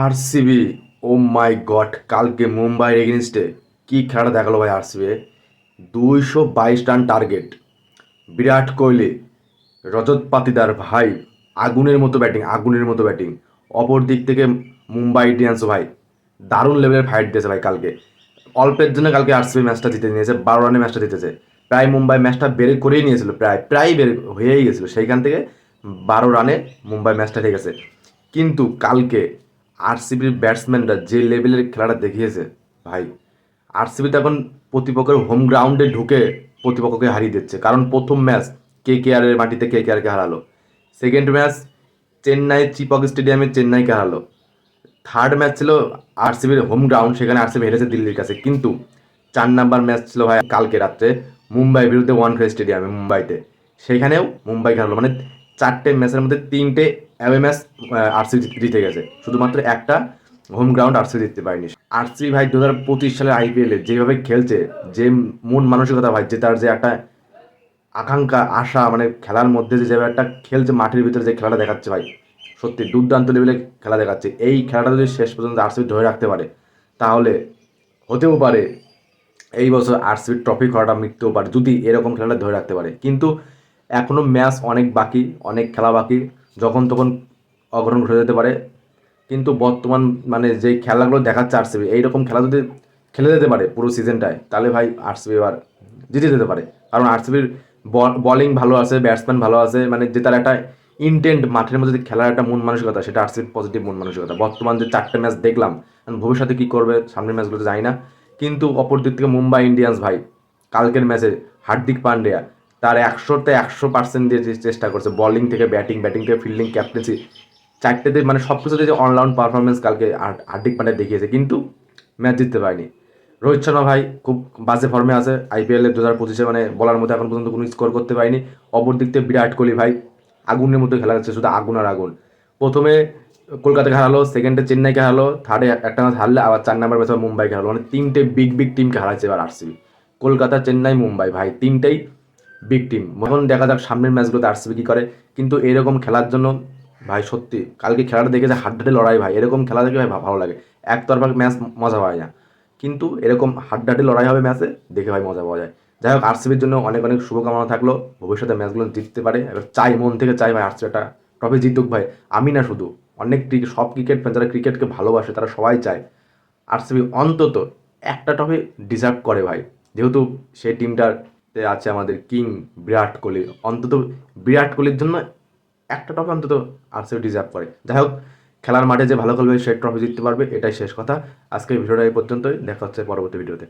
RCB ও মাই god কালকে মুম্বাইয়ের এগেনস্টে কী খেলাটা দেখাল ভাই আরসিবি দুইশো বাইশ রান টার্গেট বিরাট কোহলি, রজত পাতিদার ভাই, আগুনের মতো ব্যাটিং আগুনের মতো ব্যাটিং অপর দিক থেকে মুম্বাই ইন্ডিয়ান্স ভাই, দারুণ লেভেলের ফাইট দিয়েছে ভাই কালকে। অল্পের জন্য কালকে আরসিবি ম্যাচটা জিতে নিয়েছে, বারো রানে ম্যাচটা জিতেছে। প্রায় মুম্বাই ম্যাচটা বের করেই নিয়েছিল, প্রায় প্রায় বের হয়েই গেছিল। সেইখান থেকে বারো রানে মুম্বাই ম্যাচটা ঠিক আছে কিন্তু কালকে আরসিবির ব্যাটসম্যানরা যে লেভেলের খেলাটা দেখিয়েছে, ভাই আরসিবি তো এখন প্রতিপক্ষের হোম গ্রাউন্ডে ঢুকে প্রতিপক্ষকে হারিয়ে দিচ্ছে। কারণ প্রথম ম্যাচ কে কে আরের মাটিতে কে কে আরকে হারালো। সেকেন্ড ম্যাচ চেন্নাই চিপক স্টেডিয়ামে চেন্নাইকে হারালো। থার্ড ম্যাচ ছিল আরসিবির হোম গ্রাউন্ড সেখানে আরসিবি হেরেছে দিল্লির কাছে। কিন্তু চার নাম্বার ম্যাচ ছিল ভাই কালকে রাত্রে মুম্বাই বিরুদ্ধে ওয়ানখেড়ে স্টেডিয়ামে মুম্বাইতে। সেখানেও মুম্বাই হারলো। মানে চারটে ম্যাচের মধ্যে তিনটে ম্যাচ আরসিবি জিতে গেছে। শুধুমাত্র একটা হোম গ্রাউন্ড আরসি জিততে পারেনি। আরসি ভাই দু হাজার পঁচিশ সালের আইপিএলে যেভাবে খেলছে, যে মন মানসিকতা ভাই, যে তার যে একটা আকাঙ্ক্ষা, আশা মানে খেলার মধ্যে যে যেভাবে একটা খেলছে, মাঠের ভিতরে যে খেলাটা দেখাচ্ছে ভাই, সত্যি দুর্দান্ত লেভেলে খেলা দেখাচ্ছে। এই খেলাটা যদি শেষ পর্যন্ত আরসিবি ধরে রাখতে পারে, তাহলে হতেও পারে এই বছর আরসিবির ট্রফি খেলাটা মিটতেও পারে, যদি এরকম খেলাটা ধরে রাখতে পারে। কিন্তু এখনও ম্যাচ অনেক বাকি, অনেক খেলা বাকি। যখন তখন অঘটন ঘটে যেতে পারে। কিন্তু বর্তমান মানে যে খেলাগুলো দেখাচ্ছে আরসিবি, এইরকম খেলা যদি খেলে যেতে পারে পুরো সিজনটায়, তাহলে ভাই আরসিবি এবার জিতে যেতে পারে। কারণ আরসিবির বলিং ভালো আছে ব্যাটসম্যান ভালো আছে মানে যে তার একটা ইন্টেন্ট মাঠের মধ্যে খেলার একটা মন মানসিকতা, সেটা আরসিবির পজিটিভ মন মানসিকতা। বর্তমান যে চারটে ম্যাচ দেখলাম এখন ভবিষ্যতে কী করবে সামনের ম্যাচগুলোতে জানি না। কিন্তু অপর দিক থেকে মুম্বাই ইন্ডিয়ান্স ভাই, কালকের ম্যাচে হার্দিক পান্ডিয়া তার একশোতে একশো পার্সেন্ট দিয়ে চেষ্টা করছে বলিং থেকে ব্যাটিং ব্যাটিং থেকে ফিল্ডিং ক্যাপ্টেন্সি চারটেতে মানে সব কিছুতে যে অনরাউন্ড পারফরমেন্স কালকে হার- হার্দিক পান্ডিয়া দেখিয়েছে, কিন্তু ম্যাচ জিততে পারেনি। রোহিত শর্মা ভাই খুব বাজে ফর্মে আছে আইপিএল দু হাজার পঁচিশে মানে বলার মতো এখন পর্যন্ত কোনো স্কোর করতে পারেনি। অপর দিক থেকে বিরাট কোহলি ভাই আগুনের মতো খেলা যাচ্ছে শুধু আগুন আর আগুন। প্রথমে কলকাতাকে হারালো সেকেন্ডে চেন্নাইকে হারালো থার্ডে একটা ম্যাচ হারলে আবার চার নাম্বার ম্যাচ মুম্বাইকে হারালো। মানে তিনটে বিগ বিগ টিমকে হারাচ্ছে এবার আরসিবি কলকাতা, চেন্নাই, মুম্বাই ভাই, তিনটেই বিগ টিম এখন দেখা যাক সামনের ম্যাচগুলোতে আরসিবি কী করে। কিন্তু এরকম খেলার জন্য, ভাই, সত্যি, কালকে খেলাটা দেখে যে হাড্ডাটে লড়াই, ভাই, এরকম খেলা দেখে ভাই ভালো লাগে। একতরফা ম্যাচ মজা পাওয়া না। কিন্তু এরকম হাড্ডাটে লড়াই হবে ম্যাচে, দেখে ভাই মজা পাওয়া যায়। যাই হোক আরসিবির জন্য অনেক অনেক শুভকামনা থাকল। ভবিষ্যতে ম্যাচগুলো জিততে পারে। এবার চাই, মন থেকে চাই ভাই আরসিবি একটা ট্রফি জিতুক ভাই। আমি না শুধু, অনেক ক্রিকেট সব ক্রিকেট ফ্যান যারা ক্রিকেটকে ভালোবাসে, তারা সবাই চায় আরসিবি অন্তত একটা ট্রফি ডিজার্ভ করে ভাই। যেহেতু সেই টিমটাতে আছে আমাদের কিং বিরাট কোহলি। অন্তত বিরাট কোহলির জন্য একটা ট্রফি অন্তত আরসিবি ডিজার্ভ করে। যাই হোক, খেলার মাঠে যে ভালো খেলবে সে ট্রফি জিততে পারবে, এটাই শেষ কথা। আজকে ভিডিওটা এই পর্যন্তই। দেখা হচ্ছে পরবর্তী ভিডিওতে।